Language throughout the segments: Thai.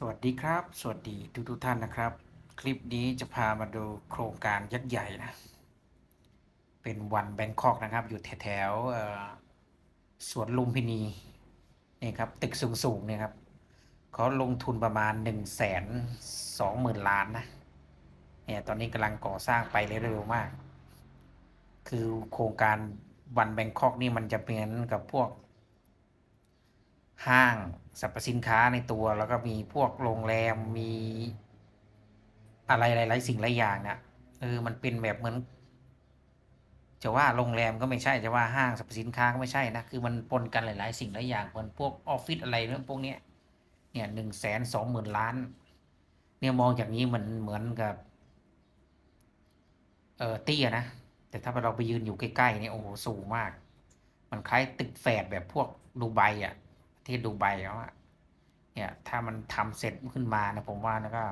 สวัสดีครับ สวัสดีทุกทุกท่านนะครับ คลิปนี้จะพามาดูโครงการยักษ์ใหญ่นะ เป็นวันแบงคอกนะครับ อยู่แถวสวนลุมพินีนี่ครับ ตึกสูงๆเนี่ยครับเขาลงทุนประมาณ1นึ่งแสนสองหมื่นล้านนะเนี่ยตอนนี้กำลังก่อสร้างไปเร็วๆมาก คือโครงการวันแบงคอกนี่มันจะเป็นกับพวก ห้างสรรพสินค้าในตัว แล้วก็มีพวกโรงแรมมีอะไรหลายๆสิ่งหลายอย่างเนี่ยเออมันเป็นแบบเหมือน จะว่าโรงแรมก็ไม่ใช่จะว่าห้างสรรพสินค้าก็ไม่ใช่นะคือมันปนกันหลาย ๆ สิ่งหลายอย่างเหมือนพวกออฟฟิศอะไรเรื่องพวกเนี้ยเนี่ยหนึ่งแสนสองหมื่นล้าน เนี่ยมองอย่างนี้มันเหมือนกับ เออเตี้ยนะ แต่ถ้าเราไปยืนอยู่ใกล้ๆเนี่ยโอ้โหสูงมาก มันคล้ายตึกแฝดแบบพวกดูไบอะ ที่ดูไบเขาอะเนี่ย ถ้ามันทำเสร็จขึ้นมานะผมว่านะก็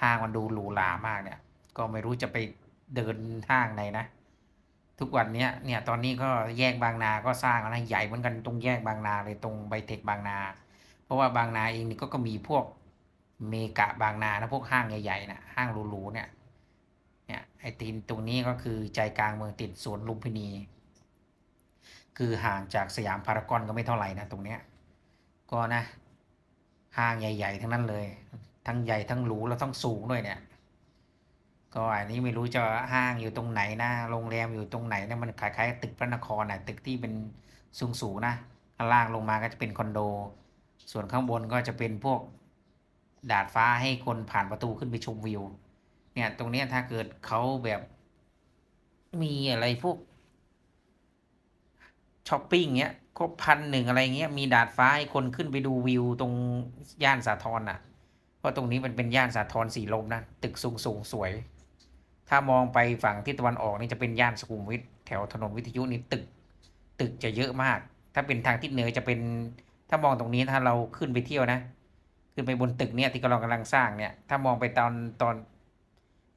ห้างมันดูหรูหรามากเนี่ย ก็ไม่รู้จะไปเดินห้างไหนนะ ทุกวันเนี้ยเนี่ยตอนนี้ก็แยกบางนาก็สร้างแล้วนะใหญ่เหมือนกันตรงแยกบางนาเลยตรงไบเทคบางนา เพราะว่าบางนาเองนี่ก็ก็มีพวกเมกะบางนานะพวกห้างใหญ่ๆนะห้างหรูๆเนี่ยเนี่ยไอ้ตีนตรงนี้ก็คือใจกลางเมืองติดสวนลุมพินี คือห่างจากสยามพารากอนก็ไม่เท่าไหร่นะตรงเนี้ย ก็นะห้างใหญ่ ๆ ทั้งนั้นเลย ทั้งใหญ่ทั้งหรูแล้วทั้งสูงด้วยเนี่ย ก็อันนี้ไม่รู้จะห้างอยู่ตรงไหนนะโรงแรมอยู่ตรงไหนนะมันคล้ายๆตึกพระนครนะตึกที่เป็นสูงๆนะข้างล่างลงมาก็จะเป็นคอนโด ส่วนข้างบนก็จะเป็นพวกดาดฟ้าให้คนผ่านประตูขึ้นไปชมวิว เนี่ยตรงเนี้ยถ้าเกิดเขาแบบมีอะไรพวกช้อปปิ้งเงี้ย ครบพันหนึ่งอะไรเงี้ยมีดาดฟ้าให้คนขึ้นไปดูวิวตรงย่านสาทรน่ะ เพราะตรงนี้มันเป็นย่านสาทรสีลมนะตึกสูงสูงสวย ถ้ามองไปฝั่งทิศตะวันออกนี่จะเป็นย่านสุขุมวิทแถวถนนวิทยุนี่ตึก ตึกจะเยอะมาก ถ้าเป็นทางทิศเหนือจะเป็นถ้ามองตรงนี้ถ้าเราขึ้นไปเที่ยวนะ ขึ้นไปบนตึกเนี่ยที่กำลังกำลังสร้างเนี่ย ถ้ามองไปตอนตอน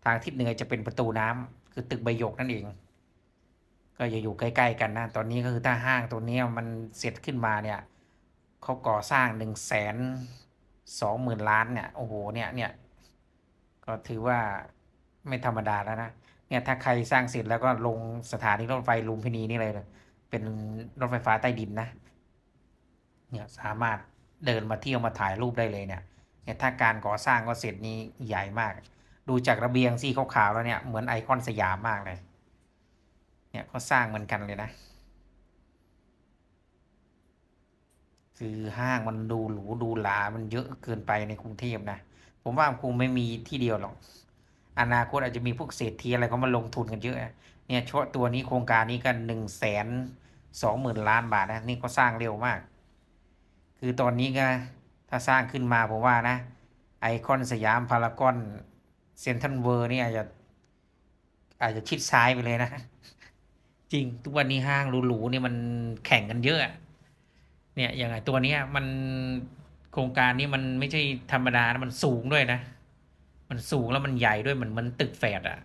ทางทิศเหนือจะเป็นประตูน้ำคือตึกใบหยกนั่นเอง ก็จะอยู่ใกล้ ๆ กันนะ ตอนนี้ก็คือถ้าห้างตัวนี้มันเสร็จขึ้นมาเนี่ยเขาก่อสร้างหนึ่งแสนสองหมื่นล้านเนี่ยโอ้โหเนี่ยเนี่ยก็ถือว่าไม่ธรรมดาแล้วนะเนี่ยถ้าใครสร้างเสร็จแล้วก็ลงสถานีรถไฟลุมพินีนี่เลยเป็นรถไฟฟ้าใต้ดินนะเนี่ยสามารถเดินมาเที่ยวมาถ่ายรูปได้เลยเนี่ยเนี่ยถ้าการก่อสร้างก็เสร็จนี้ใหญ่มาก ดูจากระเบียงสีขาวๆแล้วเนี่ยเหมือนไอคอนสยามมากเลย เนี่ยก็สร้างเหมือนกันเลยนะ คือห้างมันดูหรูดูหรา มันเยอะเกินไปในกรุงเทพนะ ผมว่าคงไม่มีที่เดียวหรอก อนาคตอาจจะมีพวกเศรษฐีอะไรเขามาลงทุนกันเยอะ เนี่ยเฉพาะตัวนี้โครงการนี้กันหนึ่งแสนสองหมื่นล้านบาทนะ นี่ก็สร้างเร็วมาก คือตอนนี้ก็ถ้าสร้างขึ้นมาผมว่านะ ไอคอนสยามพารากอนเซ็นทรัลเวิร์นี่อาจจะอาจจะชิดซ้ายไปเลยนะ จริง ทุกวันนี้ห้างหรูๆเนี่ยมันแข่งกันเยอะเนี่ยอย่างไงตัวเนี้ยมันโครงการนี้มันไม่ใช่ธรรมดานะมันสูงด้วยนะ มันสูงแล้วมันใหญ่ด้วยเหมือนมันตึกแฝดอะ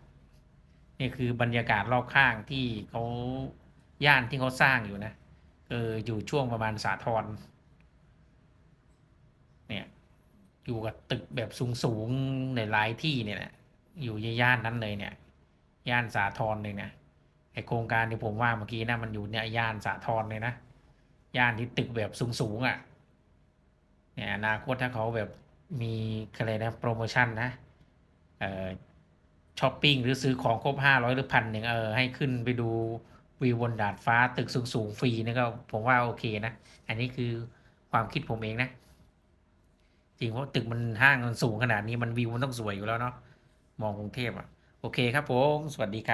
นี่คือบรรยากาศรอบข้างที่เขาย่านที่เขาสร้างอยู่นะเอออยู่ช่วงประมาณสาทรเนี่ยอยู่กับตึกแบบสูงๆในหลายที่เนี่ยนะอยู่ย่านนั้นเลยเนี่ย ย่านสาทรเลยเนี่ย ไอโครงการที่ผมว่าเมื่อกี้นะมันอยู่เนี่ยย่านสาทรเลยนะย่านที่ตึกแบบสูงๆอะ่ะเนี่ยอนาคตถ้าเขาแบบมีอะไรนะโปรโมชั่นนะเอ่อช้อปปิ้งหรือซื้อของครบห้าร้อยหรือพันหนึ่งเออให้ขึ้นไปดูวิวบนดาดฟ้าตึกสูงๆฟรีนี่ก็ผมว่าโอเคนะ อันนี้คือความคิดผมเองนะ จริงเพราะตึกมันห้างมันสูงขนาดนี้มันวิวมันต้องสวยอยู่แล้วเนาะมองกรุงเทพอะ โอเคครับผม สวัสดีครับ